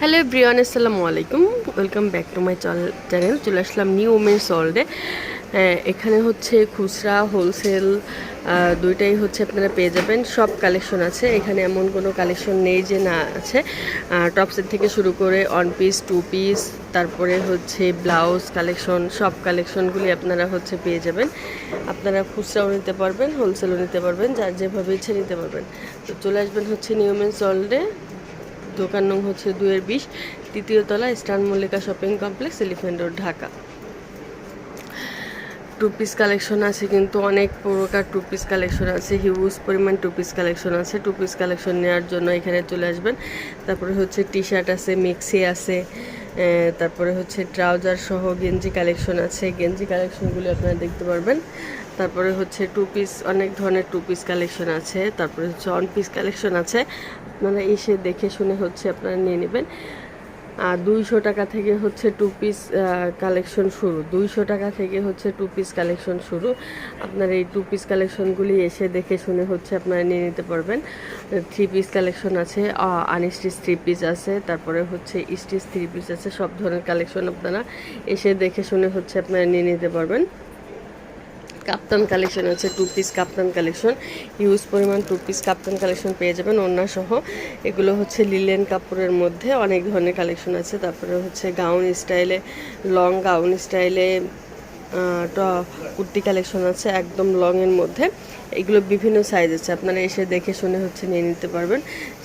Hello Brian, আসসালামু আলাইকুম। Welcome back to my channel চলে আসলাম নিউ ওমেন্স ওয়ার্ল্ডে এখানে হচ্ছে খুচরা হোলসেল দুইটাই হচ্ছে আপনারা পেয়ে যাবেন। সব কালেকশন আছে। এখানে এমন কোনো কালেকশন নেই যে না আছে। টপসের থেকে শুরু করে ওয়ান পিস টু পিস তারপরে হচ্ছে ব্লাউজ কালেকশন সব কালেকশনগুলি আপনারা হচ্ছে পেয়ে যাবেন। আপনারা খুচরাও নিতে পারবেন হোলসেলও নিতে পারবেন, যার যেভাবে ইচ্ছে নিতে পারবেন। তো চলে আসবেন হচ্ছে নিউ ওমেন্স ওয়ার্ল্ডে দোকান নং হচ্ছে দুয়ের বিশ, তৃতীয় তলা star Mallika shopping complex elephant road, Dhaka. Two piece collection আছে কিন্তু অনেক প্রকার টু পিস কালেকশন আছে, হিউজ পরিমাণ টু পিস কালেকশন আছে। টু পিস কালেকশন নেওয়ার জন্য এখানে চলে আসবেন। তারপরে হচ্ছে টি শার্ট আছে, মিক্সি আছে তারপরে হচ্ছে ট্রাউজার সহ গেঞ্জি কালেকশন আছে। গেঞ্জি কালেকশনগুলি আপনারা দেখতে পারবেন। তারপরে হচ্ছে টু পিস অনেক ধরনের টু পিস কালেকশন আছে। তারপরে হচ্ছে ওয়ান পিস কালেকশন আছে। আপনারা এসে দেখে শুনে হচ্ছে আপনারা নিয়ে নেবেন। দুইশো টাকা থেকে হচ্ছে টু পিস কালেকশন শুরু। দুইশো টাকা থেকে হচ্ছে টু পিস কালেকশন শুরু। আপনার এই টু পিস কালেকশনগুলি এসে দেখে শুনে হচ্ছে আপনারা নিয়ে নিতে পারবেন। থ্রি পিস কালেকশন আছে আনস্টিচ থ্রি পিস আছে, তারপরে হচ্ছে স্টিচ থ্রি পিস আছে, সব ধরনের কালেকশন আপনারা এসে দেখে শুনে হচ্ছে আপনারা নিয়ে নিতে পারবেন। কাপ্তান কালেকশন আছে two piece kaftan collection huge পরিমাণ টু পিস কাপ্তান কালেকশন পেয়ে যাবেন ওড়না সহ এগুলো হচ্ছে লিলেন কাপড়ের মধ্যে অনেক ধরনের কালেকশন আছে। তারপরে হচ্ছে গাউন স্টাইলে লং গাউন স্টাইলে কুর্তি কালেকশন আছে একদম লংয়ের মধ্যে। এগুলো বিভিন্ন সাইজ আছে। আপনারা এসে দেখে শুনে হচ্ছে নিয়ে নিতে পারবেন।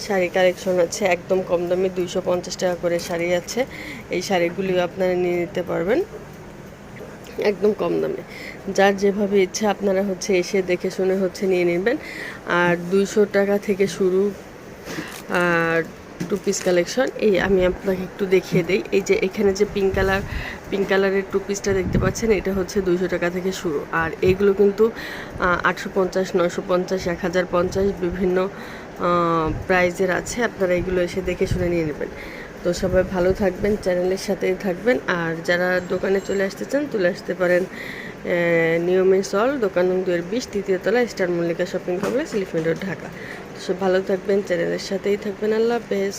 শাড়ি কালেকশন আছে, একদম কম দামে দুইশো পঞ্চাশ টাকা করে শাড়ি আছে। এই শাড়িগুলিও আপনারা নিয়ে নিতে পারবেন। একদম কম দামে। যার যেভাবে ইচ্ছা আপনারা হচ্ছে এসে দেখে শুনে হচ্ছে নিয়ে নেবেন। আর দুইশো টাকা থেকে শুরু, আর টু পিস কালেকশন এই আমি আপনাকে একটু দেখিয়ে দিই। এই যে এখানে যে পিঙ্ক কালার পিঙ্ক কালারের টু পিসটা দেখতে পাচ্ছেন, এটা হচ্ছে দুইশো টাকা থেকে শুরু। আর এইগুলো কিন্তু আটশো পঞ্চাশ, নয়শো পঞ্চাশ, এক হাজার পঞ্চাশ বিভিন্ন প্রাইজের আছে। আপনারা এগুলো এসে দেখে শুনে নিয়ে নেবেন। তো সবাই ভালো থাকবেন, চ্যানেলের সাথেই থাকবেন। আর যারা দোকানে চলে আসতে চান, চলে আসতে পারেন নিয়মে সল, দোকান নং দুয়ের বিশ, তৃতীয় তলা, star Mallika shopping complex, elephant road, Dhaka. তো সব ভালো থাকবেন, চ্যানেলের সাথেই থাকবেন। আল্লাহ হাফেজ।